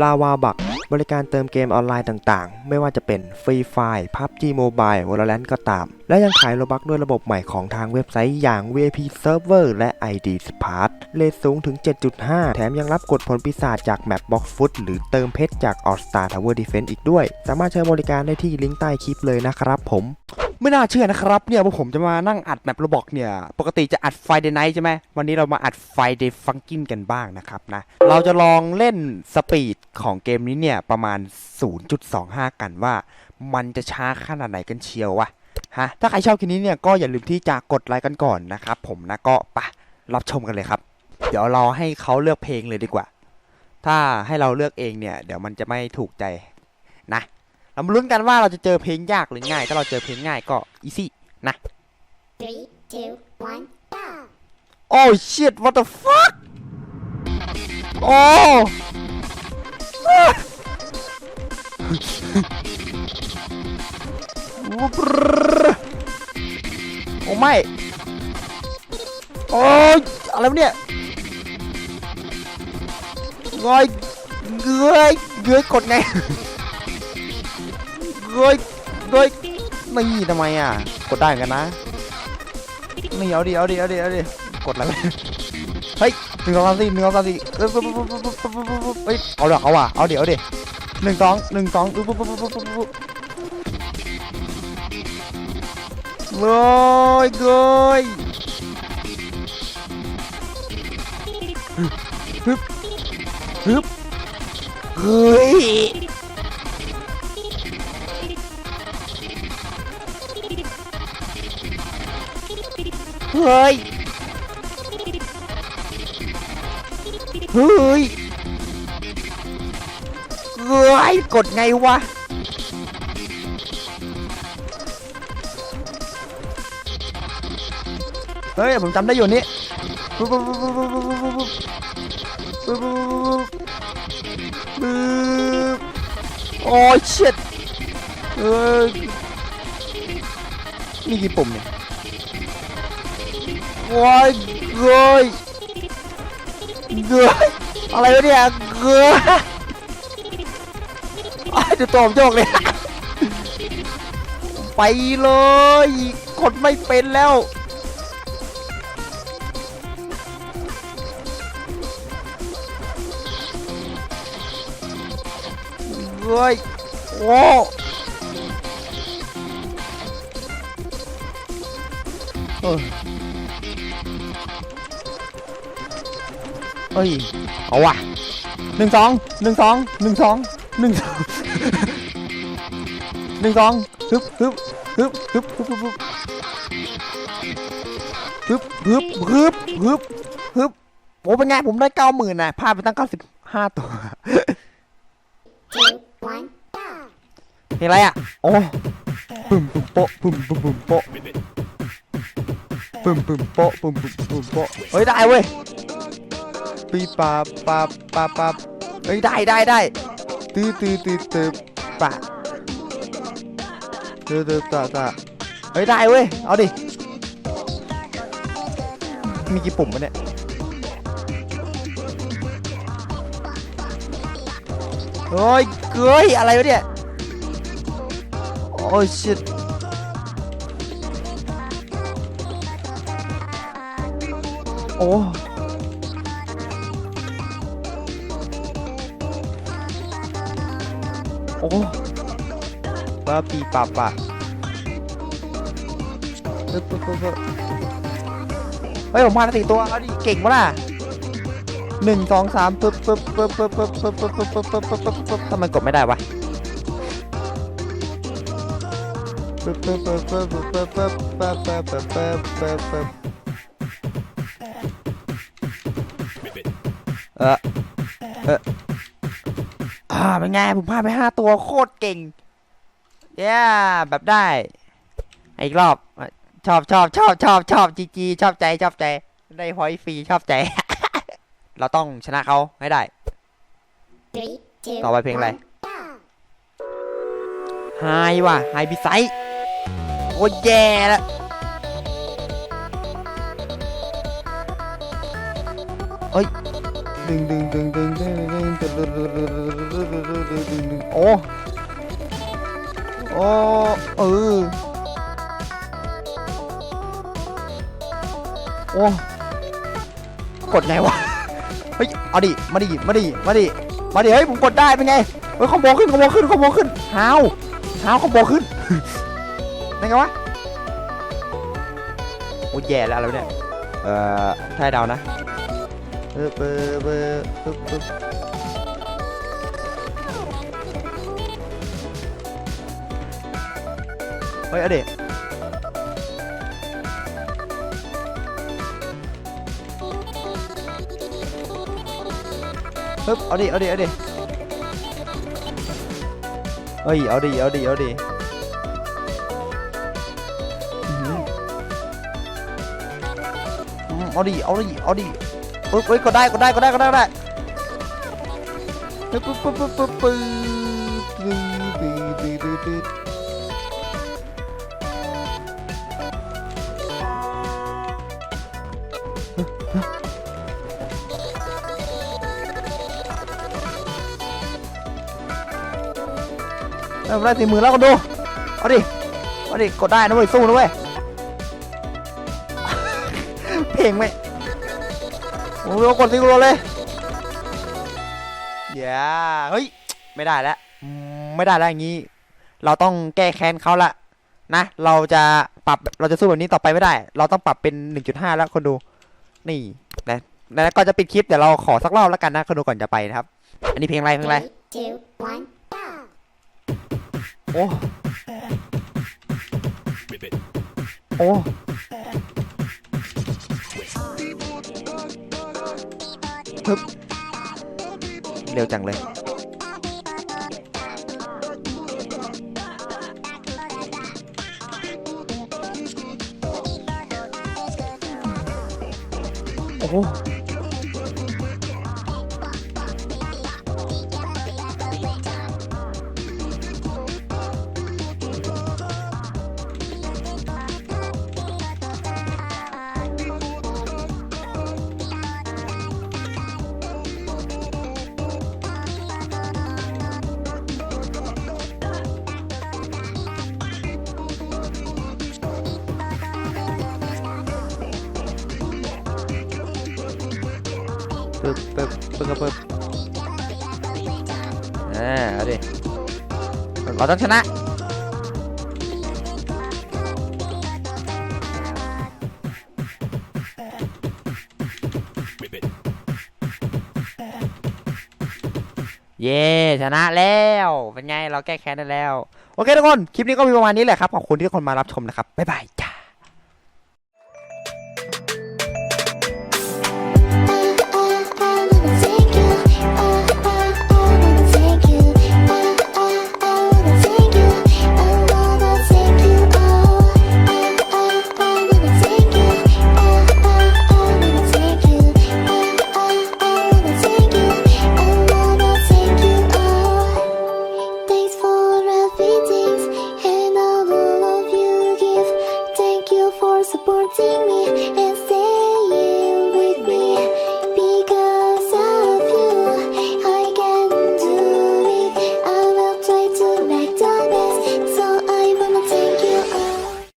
ลาวาบัก บริการเติมเกมออนไลน์ต่างๆ ไม่ว่าจะเป็นฟรีไฟ PUBG Mobile Valorant ก็ตาม และยังขายโลบักด้วยระบบใหม่ของทางเว็บไซต์อย่าง VIP Server และ ID Smart เลทสูงถึง 7.5 แถมยังรับกดผลปีศาจจากแมป Box Foot หรือเติมเพชรจาก All Star Tower Defense อีกด้วย สามารถใช้บริการได้ที่ลิงก์ใต้คลิปเลยนะครับผม ไม่น่าเชื่อนะครับเนี่ยว่าผมจะมานั่งอัดแมปโรบอกเนี่ย ปกติจะอัดไฟเดย์ไนท์ใช่ไหมวันนี้เรามาอัดไฟเดย์ฟังกินกันบ้างนะครับนะ เราจะลองเล่นสปีดของเกมนี้เนี่ย ประมาณ 0.25 กันว่า มันจะช้าขนาดไหนกันเชียววะฮะถ้าใครชอบคลิปนี้เนี่ยก็อย่าลืมที่จะกดไลค์กันก่อนนะครับผมนะก็ปะรับชมกันเลยครับ เดี๋ยวเราให้เขาเลือกเพลงเลยดีกว่า ถ้าให้เราเลือกเองเนี่ย เดี๋ยวมันจะไม่ถูกใจนะ เรามาลุ้นกันว่าเราจะเจอเพลงยากหรือง่าย ถ้าเราเจอเพลงง่ายก็อีซี่นะ Three, two, one, go! โอ้ shit what the fuck โอ้โอ้ไม่โอ้ยอะไรวะเนี่ยงอยเงยเงยกดไง เงยเงยไม่ทำไมอะ กดได้กันนะนี่เอาดิเอาดิเอาดิเอาดิกดอะไรวเฮ้ยหนึ่งสองสามสี่หนึ่งสองสามสี่เฮ้ยเอาเดี๋ยวเอาว่ะเอาเดี๋ยวเอาดิหนึ่งสองหนึ่งสองปุ๊บปุ๊บปุ๊บปุ๊บปุ๊บโอ้ยโอ้ยฮึบฮึบเฮ้ย เฮ้ย เฮ้ยเฮ้ยกดไงวะ เฮ้ย ผมจำได้อยู่นี่ปุ๊บปุ๊บปุ๊บปุ๊บปุ๊บปุ๊บปุ๊บปุ๊บปุ๊บปุ๊บปุ๊บโอ้ยชิตเอ้ยนี่กี่ปุ่มเนี่ย อ้ยเกยเกยอะไรวะเนี่ยเกยอ้าวจะตัวผมโยกเลย ไปเลยกดไม่เป็นแล้วเฮ้ยโอ้เออ เฮ้ย เอาว่ะหนึ่งสองหนึ่งสองหนึ่งสองหนึ่งสองหนึ่งสองฮึบฮึบฮึบฮึบฮึบฮึบฮึบฮึบฮึบฮึบฮึบโอ้เป็นไง ผมได้เก้าหมื่นนะพลาดไปตั้งเก้าสิบห้าตัวเพลงอะไรอะ โอ้ปึ่มปึ่มโปะปึ่มปึ่มปึ่มโปะปึ่มปึ่มโปะปึ่มปึ่มปึ่มโปะเฮ้ย ได้เว้ย ปีปาปาปาปาเฮ้ยได้ได้ได้ตื้อตื้อตื้อตื้อปะตื้อตื้อตาตาเฮ้ยได้เว้ยเอาดิมีกี่ปุ่มวะเนี่ยเฮ้ยเกยอะไรวะเนี่ยโอ้ยชิตโอ้ โอ้ป้าปีปาปะปึ๊บปึ๊บปึ๊บปึ๊บเฮ้ยผมพาดสี่ตัวเอาดิเก่งวะล่ะหนึ่งสองสามปึ๊บปึ๊บปึ๊บปึ๊บปึ๊บปึ๊บปึ๊บปึ๊บปึ๊บปึ๊บปึ๊บปึ๊บทำไมกดไม่ได้วะปึ๊บปึ๊บปึ๊บปึ๊บปึ๊บปึ๊บปึ๊บปึ๊บปึ๊บปึ๊บปึ๊บปึ๊บเออ เป็นไง ผมพาไปห้าตัวโคตรเก่งเย้แบบได้ อีกรอบ ชอบชอบชอบชอบชอบจีจีชอบใจชอบใจ ได้พอยต์ฟรีชอบใจ เราต้องชนะเขาให้ได้ Three, ต่อไปเพลงอะไรไฮว่ะไฮบิไซโอ้ยแย่ละเอ้ย ดึงดึงดึงดึงดึงดึงดึงดึงดึงดึงดึงดึงดึงโอ้โอ้เออโอ้กดไงวะเฮ้ยเอาดิมาดิมาดิมาดิมาดิเฮ้ยผมกดได้เป็นไงเฮ้ยคอมโบขึ้นคอมโบขึ้นคอมโบขึ้นฮาวฮาวคอมโบขึ้นได้ไงวะโอ้แย่แล้วแล้วเนี่ยเอ่อถ้าให้เดานะ เบอร์เบอร์เบอร์ปึ๊บปึ๊บเฮ้ยอาดิปึ๊บเอาดิเอาดิเอาดิเฮ้ยเอาดิเอาดิเอาดิเอาดิเอาดิเอาดิ ปุ๊บยก็ได้ก็ได้ก็ได้ก็ได้ได้ปุ๊บปุ๊บปุ๊บปุ๊บปุ๊บปุ๊บได้ได้สี่หมื่นแล้วก็ดู เอาดิ เอาดิ กดได้นะเว้ยสู้นะเว้ย เพลงไม่ มโอ้ยกดซิงโรเลยอย่าเฮ้ย ไม่ได้แล้วอืมไม่ได้แล้วอย่างนี้ เราต้องแก้แค้นเขาละนะ เราจะปรับ เราจะสู้แบบนี้ต่อไปไม่ได้ เราต้องปรับเป็น 1.5 แล้วคนดู นี่นะแล้วก็จะปิดคลิป เดี๋ยวเราขอสักรอบแล้วกันนะคนดูก่อนจะไปนะครับ อันนี้เพลงอะไร เพลงอะไร Three, two, one. โอ้ โอ้ thức leo chẳng lên oh. ปึ๊บปึ๊บปึ๊บปึ๊บอ่าเอาดิเราต้องชนะเย้ชนะแล้วเป็นไงเราแก้แค้นได้แล้ว โอเคทุกคน คลิปนี้ก็มีประมาณนี้แหละครับ ขอบคุณที่ทุกคนมารับชมนะครับ บ๊ายบายจ้า